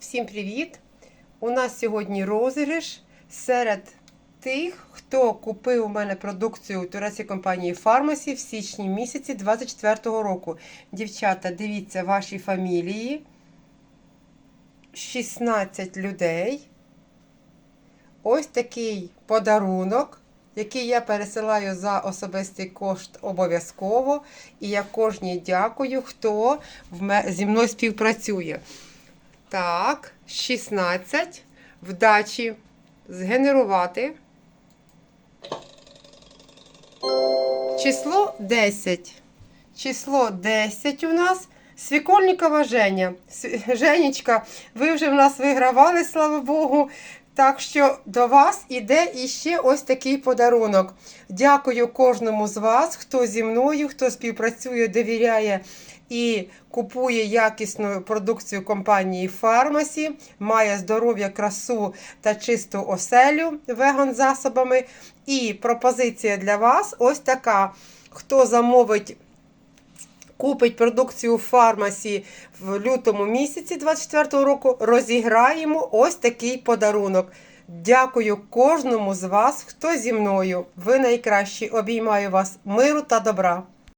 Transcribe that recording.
Всім привіт! У нас сьогодні розіграш серед тих, хто купив у мене продукцію турецької компанії Pharmacy в січні місяці 24-го року. Дівчата, дивіться ваші фамілії. 16 людей. Ось такий подарунок, який я пересилаю за особистий кошт обов'язково. І я кожній дякую, хто зі мною співпрацює. Так, 16. Вдачі згенерувати. Число 10. Число 10 у нас. Свікольникова Женя. Женечка, ви вже в нас вигравали, слава Богу. Так що до вас іде іще ось такий подарунок. Дякую кожному з вас, хто зі мною, хто співпрацює, довіряє і купує якісну продукцію компанії Pharmacy, має здоров'я, красу та чисту оселю веган засобами. І пропозиція для вас ось така. Хто замовить купить продукцію в фармасі в лютому місяці 24 року, розіграємо ось такий подарунок. Дякую кожному з вас, хто зі мною. Ви найкращі. Обіймаю вас миру та добра.